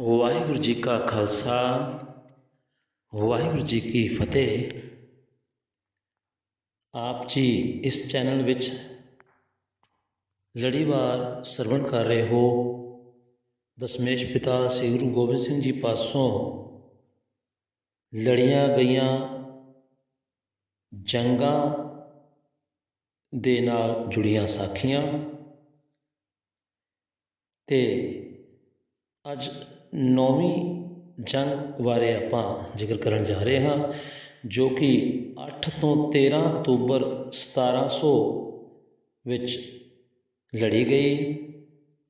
ਵਾਹਿਗੁਰੂ ਜੀ ਕਾ ਖਾਲਸਾ, ਵਾਹਿਗੁਰੂ ਜੀ ਕੀ ਫਤਿਹ। ਆਪ ਜੀ ਇਸ ਚੈਨਲ ਵਿੱਚ ਲੜੀਵਾਰ ਸਰਵਣ ਕਰ ਰਹੇ ਹੋ। ਦਸਮੇਸ਼ ਪਿਤਾ ਸ੍ਰੀ ਗੁਰੂ ਗੋਬਿੰਦ ਸਿੰਘ ਜੀ ਪਾਸੋਂ ਲੜੀਆਂ ਗਈਆਂ ਜੰਗਾਂ ਦੇ ਨਾਲ ਜੁੜੀਆਂ ਸਾਖੀਆਂ। ਤੇ ਅੱਜ ਨੌਵੀਂ ਜੰਗ ਬਾਰੇ ਆਪਾਂ ਜ਼ਿਕਰ ਕਰਨ ਜਾ ਰਹੇ ਹਾਂ, ਜੋ ਕਿ 8 ਤੋਂ 13 ਅਕਤੂਬਰ 1700 ਵਿੱਚ ਲੜੀ ਗਈ।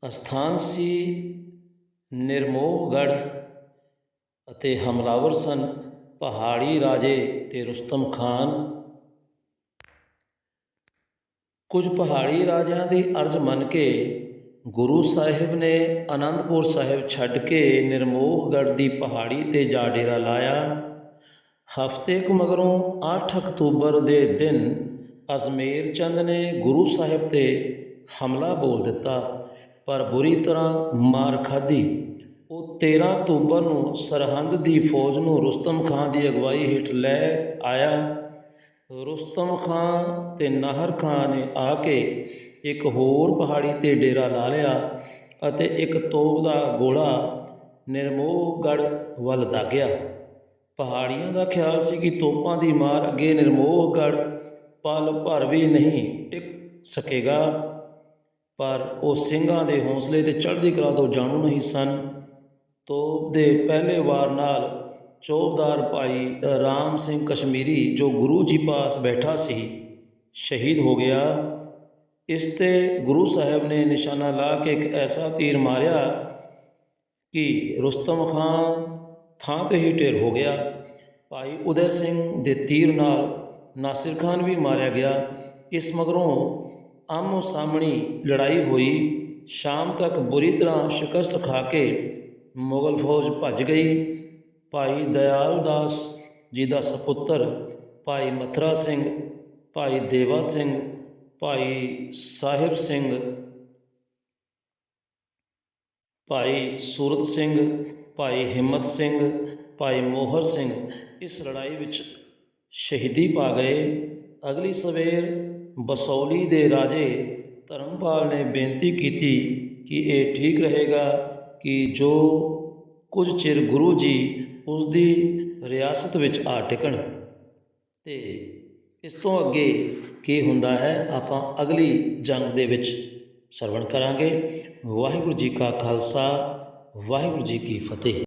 ਅਸਥਾਨ ਸੀ ਨਿਰਮੋਹਗੜ੍ਹ ਅਤੇ ਹਮਲਾਵਰ ਸਨ ਪਹਾੜੀ ਰਾਜੇ ਤੇ ਰੁਸਤਮ ਖਾਨ। ਕੁਝ ਪਹਾੜੀ ਰਾਜਿਆਂ ਦੀ ਅਰਜ਼ ਮੰਨ ਕੇ ਗੁਰੂ ਸਾਹਿਬ ਨੇ ਆਨੰਦਪੁਰ ਸਾਹਿਬ ਛੱਡ ਕੇ ਨਿਰਮੋਹਗੜ੍ਹ ਦੀ ਪਹਾੜੀ ਤੇ ਜਾ ਡੇਰਾ ਲਾਇਆ। ਹਫ਼ਤੇ ਕੁ ਮਗਰੋਂ 8 ਅਕਤੂਬਰ ਦੇ ਦਿਨ ਅਜ਼ਮੇਰ ਚੰਦ ਨੇ ਗੁਰੂ ਸਾਹਿਬ ਤੇ ਹਮਲਾ ਬੋਲ ਦਿੱਤਾ, ਪਰ ਬੁਰੀ ਤਰ੍ਹਾਂ ਮਾਰ ਖਾਧੀ। ਉਹ 13 ਅਕਤੂਬਰ ਨੂੰ ਸਰਹੰਦ ਦੀ ਫੌਜ ਨੂੰ ਰੁਸਤਮ ਖਾਨ ਦੀ ਅਗਵਾਈ ਹੇਠ ਲੈ ਆਇਆ। ਰੁਸਤਮ ਖਾਨ ਤੇ ਨਾਹਰ ਖਾਨ ਨੇ ਆ ਕੇ ਇੱਕ ਹੋਰ ਪਹਾੜੀ ਤੇ ਡੇਰਾ ਲਾ ਲਿਆ ਅਤੇ ਇੱਕ ਤੋਪ ਦਾ ਗੋਲਾ ਨਿਰਮੋਹਗੜ੍ਹ ਵੱਲ ਦਾਗਿਆ। ਪਹਾੜੀਆਂ ਦਾ ਖਿਆਲ ਸੀ ਕਿ ਤੋਪਾਂ ਦੀ ਮਾਰ ਅੱਗੇ ਨਿਰਮੋਹਗੜ੍ਹ ਪਲ ਭਰ ਵੀ ਨਹੀਂ ਟਿਕ ਸਕੇਗਾ, ਪਰ ਉਹ ਸਿੰਘਾਂ ਦੇ ਹੌਸਲੇ ਤੇ ਚੜ੍ਹਦੀ ਕਲਾ ਤੋਂ ਜਾਣੂ ਨਹੀਂ ਸਨ। ਤੋਪ ਦੇ ਪਹਿਲੇ ਵਾਰ ਨਾਲ ਚੌਬਦਾਰ ਭਾਈ ਰਾਮ ਸਿੰਘ ਕਸ਼ਮੀਰੀ ਜੋ ਗੁਰੂ ਜੀ ਪਾਸ ਬੈਠਾ ਸੀ, ਸ਼ਹੀਦ ਹੋ ਗਿਆ। ਇਸ ਤੇ ਗੁਰੂ ਸਾਹਿਬ ਨੇ ਨਿਸ਼ਾਨਾ ਲਾ ਕੇ ਇੱਕ ਐਸਾ ਤੀਰ ਮਾਰਿਆ ਕਿ ਰੁਸਤਮ ਖਾਨ ਥਾਂ ਤੇ ਹੀ ਢੇਰ ਹੋ ਗਿਆ। ਭਾਈ ਉਦੈ ਸਿੰਘ ਦੇ ਤੀਰ ਨਾਲ ਨਾਸਿਰ ਖਾਨ ਵੀ ਮਾਰਿਆ ਗਿਆ। ਇਸ ਮਗਰੋਂ ਆਮੋ ਸਾਹਮਣੀ ਲੜਾਈ ਹੋਈ। ਸ਼ਾਮ ਤੱਕ ਬੁਰੀ ਤਰ੍ਹਾਂ ਸ਼ਿਕਸਤ ਖਾ ਕੇ ਮੁਗਲ ਫੌਜ ਭੱਜ ਗਈ। ਭਾਈ ਦਇਆਲ ਦਾਸ ਜੀ ਦਾ ਸਪੁੱਤਰ, ਭਾਈ ਮਥਰਾ ਸਿੰਘ, ਭਾਈ ਦੇਵਾ ਸਿੰਘ ਭਾਈ ਸਾਹਿਬ ਸਿੰਘ, ਭਾਈ ਸੂਰਤ ਸਿੰਘ, ਭਾਈ ਹਿੰਮਤ ਸਿੰਘ, ਭਾਈ ਮੋਹਰ ਸਿੰਘ ਇਸ ਲੜਾਈ ਵਿੱਚ ਸ਼ਹੀਦੀ ਪਾ ਗਏ। ਅਗਲੀ ਸਵੇਰ ਬਸੌਲੀ ਦੇ ਰਾਜੇ ਧਰਮਪਾਲ ਨੇ ਬੇਨਤੀ ਕੀਤੀ ਕਿ ਇਹ ਠੀਕ ਰਹੇਗਾ ਕਿ ਜੋ ਕੁਝ ਚਿਰ ਗੁਰੂ ਜੀ ਉਸ ਦੀ ਰਿਆਸਤ ਵਿੱਚ ਆ ਟਿਕਣ। ਤੇ ਇਸ ਤੋਂ ਅੱਗੇ ਕੀ ਹੁੰਦਾ ਹੈ, ਆਪਾਂ ਅਗਲੀ ਜੰਗ ਦੇ ਵਿੱਚ ਸਰਵਣ ਕਰਾਂਗੇ। ਵਾਹਿਗੁਰੂ ਜੀ ਕਾ ਖਾਲਸਾ, ਵਾਹਿਗੁਰੂ ਜੀ ਕੀ ਫਤਿਹ।